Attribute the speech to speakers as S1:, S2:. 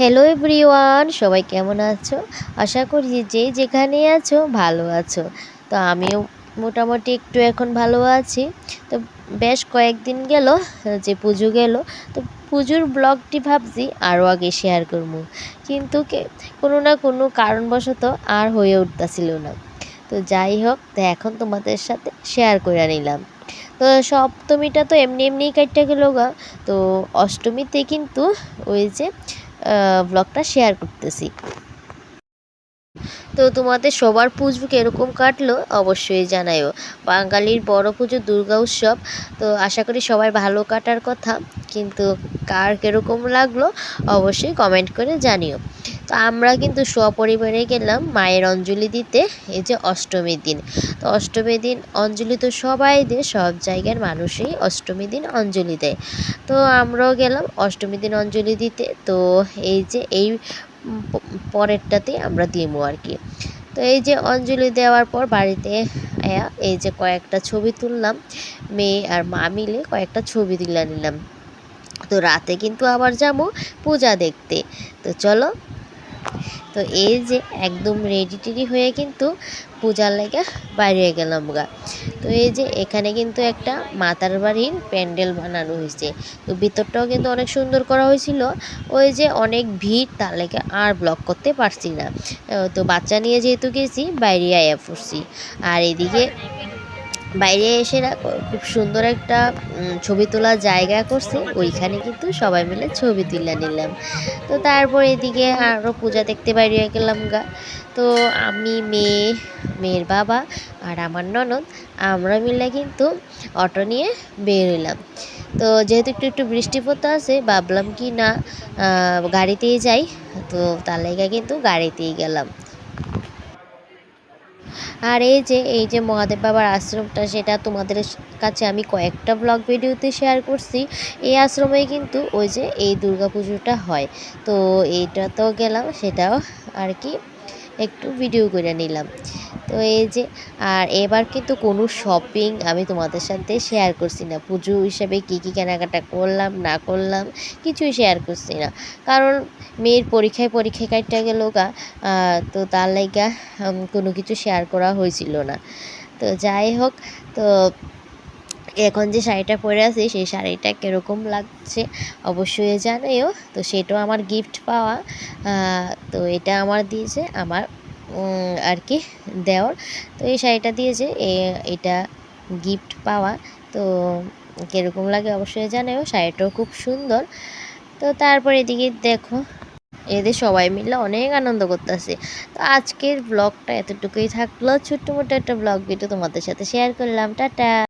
S1: Hello everyone সবাই কেমন আছো? আশা করি যে যেখানে আছো, ভালো আছো। তো আমিও মোটামুটি একটু এখন ভালো আছি। তো বেশ কয়েকদিন গেল, যে পুজো গেল, তো পুজোর ব্লগটি ভাবছি আরও আগে শেয়ার করব। কিন্তু কোনো না কোনো কারণবশত আর হয়ে উঠতেছিল না। তো যাই হোক, তো এখন তোমাদের সাথে শেয়ার করে নিলাম। তো সপ্তমীটা তো এমনি এমনিই কাটতে গেল গা। তো অষ্টমীতে কিন্তু ওই যে ব্লগটা শেয়ার করতেছি। তো তোমাদের সবার পুজো কীরকম কাটলো অবশ্যই জানাইও। বাঙালির বড় পুজো, দুর্গা উৎসব, তো আশা করি সবাই ভালো কাটার কথা। কিন্তু কার কীরকম লাগল অবশ্যই কমেন্ট করে জানিও। তো আমরা কিন্তু সপরিবারে গেলাম মায়ের অঞ্জলি দিতে, এই যে অষ্টমীর দিন। তো অষ্টমীর দিন অঞ্জলি তো সবাই দেয়, সব জায়গার মানুষই অষ্টমীর দিন অঞ্জলি দেয়। তো আমরাও গেলাম অষ্টমীর দিন অঞ্জলি দিতে, তো এই যে এই পরেরটাতে আমরা দিমো আর কি। তো এই যে অঞ্জলি দেওয়ার পর বাড়িতে এই যে কয়েকটা ছবি তুললাম, মেয়ে আর মা মিলে কয়েকটা ছবি তুলে নিলাম। তো রাতে কিন্তু আবার যাব পূজা দেখতে। তো চলো তো এই যে একদম রেডি টেডি হয়ে কিন্তু পূজার লেগে বাইরে গেলাম গা। তো এই যে এখানে কিন্তু একটা মাতার বাড়ির প্যান্ডেল বানানো হয়েছে। তো ভিতরটাও কিন্তু অনেক সুন্দর করা হয়েছিল। ওই যে অনেক ভিড়, তার লেগে আর ব্লক করতে পারছি না। তো বাচ্চা নিয়ে যেহেতু গেছি, বাইরে আয়া পড়ছি। আর এদিকে বাইরে এসে খুব সুন্দর একটা ছবি তোলার জায়গা করছে। ওইখানে কিন্তু সবাই মিলে ছবি তুলে নিলাম। তো তারপর এদিকে আরও পূজা দেখতে বাইরে গেলাম গা। তো আমি, মেয়ে, মেয়ের বাবা আর আমার ননদ, আমরা মিলে কিন্তু অটো নিয়ে বের হইলাম। তো যেহেতু একটু একটু বৃষ্টি পড়তে আছে, ভাবলাম কি না গাড়িতেই যাই। তো তার লেগে কিন্তু গাড়িতেই গেলাম। আর এই যে এই যে মহাদেব বাবার আশ্রমটা, সেটা তোমাদের কাছে আমি কয়েকটা ব্লগ ভিডিওতে শেয়ার করছি। এই আশ্রমে কিন্তু ওই যে এই পুজোটা হয়। তো এইটা তো গেলাম, সেটাও আর কি একটু ভিডিও করে নিলাম। তো এই যে, আর এবার কিন্তু কোনো শপিং আমি তোমাদের সাথে শেয়ার করছি না। পুজো হিসাবে কী কী কেনাকাটা করলাম, না করলাম, কিছুই শেয়ার করছি না। কারণ মেয়ের পরীক্ষায় পরীক্ষায় কাটটা গেল গা তো তার লাইগা কোনো কিছু শেয়ার করা হয়েছিল না। তো যাই হোক, তো এখন যে শাড়িটা পরে আছি, সেই শাড়িটা কীরকম লাগছে অবশ্যই জানাইও তো সেটাও আমার গিফট পাওয়া। তো এটা আমার দিয়েছে, আমার আর কি, দেওয়ার। তো এই শাড়িটা দিয়েছে এটা গিফট পাওয়া, তো কীরকম লাগে অবশ্যই জানাও, শাড়িটাও খুব সুন্দর। তো তারপর এদিকে দেখো, এদের সবাই মিলে অনেক আনন্দ করতেছে। তো আজকের ব্লগটা এতটুকুই থাকল। ছোট্ট মোটো একটা ব্লগ ভিডিও তোমাদের সাথে শেয়ার করলাম। টাটা!